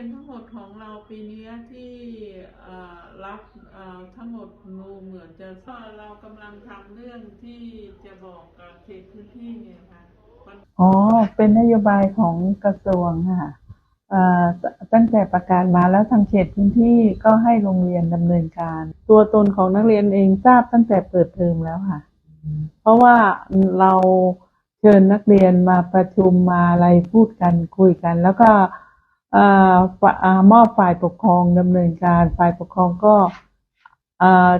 เป็นทั้งหมดของเราปีเนี้ยที่เอ่อรับเอ่อทั้งหมดนูเหมือนจะก็เรากำลังทำเรื่องที่จะบอกกับเขตพื้นที่เนี่ยค่ะวันอ๋อ เป็นนโยบายของกระทรวงค่ะเอ่อตตั้งแต่ประกาศมาแล้วทางเขตพื้นที่ก็ให้โรงเรียนดำเนินการ ตัวตนของนักเรียนเองทราบตั้งแต่เปิดเทอมแล้วค่ะ เพราะว่าเราเชิญนักเรียนมาประชุมมาอะไรพูดกันคุยกัน แล้วก็เอ่อฝอ่า มอบฝ่ายปกครองดำเนินการฝ่ายปกครองก็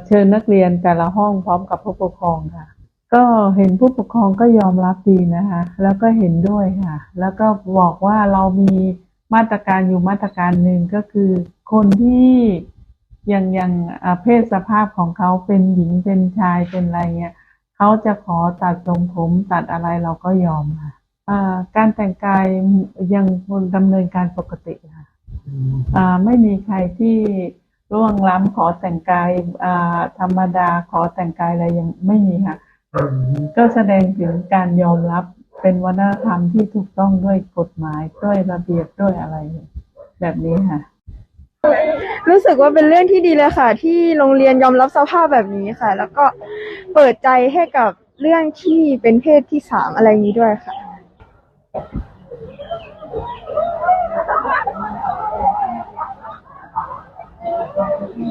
เชิญนักเรียนแต่ละห้องพร้อมกับผู้ปกครองค่ะ ก็เห็นผู้ปกครองก็ยอมรับดีนะคะ แล้วก็เห็นด้วยค่ะ แล้วก็บอกว่าเรามีมาตรการอยู่มาตรการหนึ่งก็คือ คนที่ยังยังอ่าเพศสภาพของเขาเป็นหญิงเป็นชายเป็นอะไรเงี้ยเขาจะขอตัดทรงผมตัดอะไรเราก็ยอมค่ะ การแต่งกายยังดำเนินการปกติค่ะอ่าไม่มีใครที่ร่วงล้ำขอแต่งกายอ่าธรรมดาขอแต่งกายอะไรยังไม่มีค่ะ ก็แสดงถึงการยอมรับเป็นวัฒนธรรมที่ถูกต้องด้วยกฎหมายด้วยระเบียบด้วยอะไร แบบนี้ค่ะ รู้สึกว่าเป็นเรื่องที่ดีเลยค่ะ ที่โรงเรียนยอมรับสภาพแบบนี้ค่ะ แล้วก็เปิดใจให้กับเรื่องที่เป็นเพศที่สามอะไรอย่างนี้ด้วยค่ะ ใน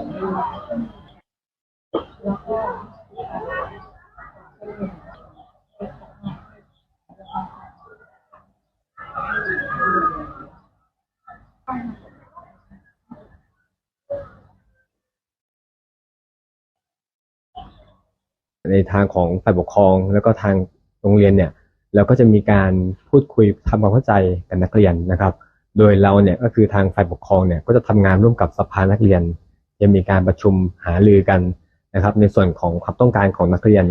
ทางของฝ่ายปกครองแล้วก็ทางโรงเรียนเนี่ยเราก็จะมีการพูดคุยทำความเข้าใจกับนักเรียนนะครับ โดยเราเนี่ยก็คือทางฝ่ายปกครองเนี่ยก็จะทำงานร่วมกับสภานักเรียน จะมีการประชุมหารือกันนะครับ ในส่วนของความต้องการของนักเรียน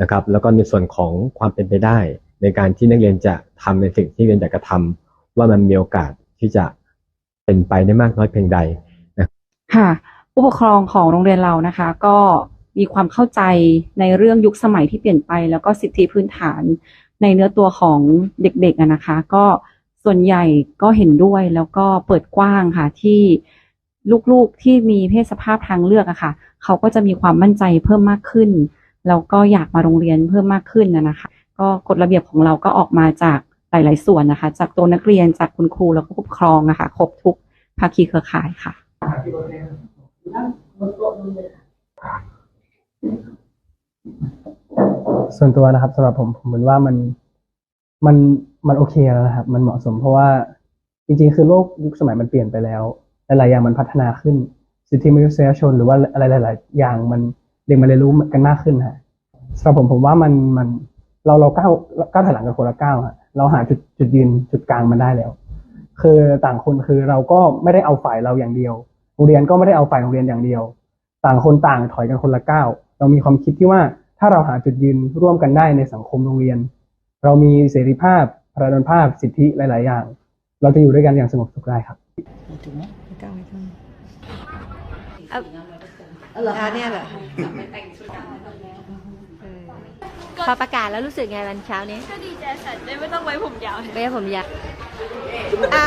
นะครับ แล้วก็ในส่วนของความเป็นไปได้ ในการที่นักเรียนจะทำในสิ่งที่เรียนอยากจะทำว่ามันมีโอกาสที่จะเป็นไปได้มากน้อยเพียงใดค่ะผู้ปกครองของโรงเรียนเรานะคะ ก็มีความเข้าใจในเรื่องยุคสมัยที่เปลี่ยนไป แล้วก็สิทธิพื้นฐานในเนื้อตัวของเด็กๆนะคะ ก็ส่วนใหญ่ก็เห็นด้วยแล้วก็เปิดกว้างค่ะที่ ลูกๆที่มีเพศสภาพทางเลือกอะค่ะ เขาก็จะมีความมั่นใจเพิ่มมากขึ้น แล้วก็อยากมาโรงเรียนเพิ่มมากขึ้นนะคะ ก็กฎระเบียบของเราก็ออกมาจากหลาย ๆ ส่วนนะคะ จากตัวนักเรียนจากคุณครูแล้วก็ผู้ปกครองนะคะครบทุกภาคีเครือข่ายค่ะส่วนตัวนะครับสำหรับผมผมเหมือนว่ามันมันมันโอเคแล้วนะครับ มันเหมาะสมเพราะว่าจริง ๆ คือโลกยุคสมัยมันเปลี่ยนไปแล้ว หลายๆอย่างมันพัฒนาขึ้น สิทธิมนุษยชนหรือว่าอะไรหลาย ๆ อย่างมันเด็กมันเรียนรู้กันมากขึ้นฮะสำหรับผมผมว่ามันมันเราเราก้าวก้าวถอยหลังกันคนละก้าวฮะเราหาจุดจุดยืนจุดกลางมันได้แล้ว คือต่างคนคือเราก็ไม่ได้เอาฝ่ายเราอย่างเดียวโรงเรียนก็ไม่ได้เอาฝ่ายโรงเรียนอย่างเดียว ต่างคนต่างถอยกันคนละก้าวเรามีความคิดที่ว่าถ้าเราหาจุดยืนร่วมกันได้ในสังคมโรงเรียน เรามีเสรีภาพพระดนภาพสิทธิหลาย ๆ อย่าง เราจะอยู่ด้วยกันอย่างสงบสุขได้ครับ แล้วเนี่ยเหรอพอประกาศแล้วรู้สึกไงวันเช้านี้ก็ดีใจค่ะได้ไม่ต้องไว้ผมยาวไม่ใช่ผมอยากอะ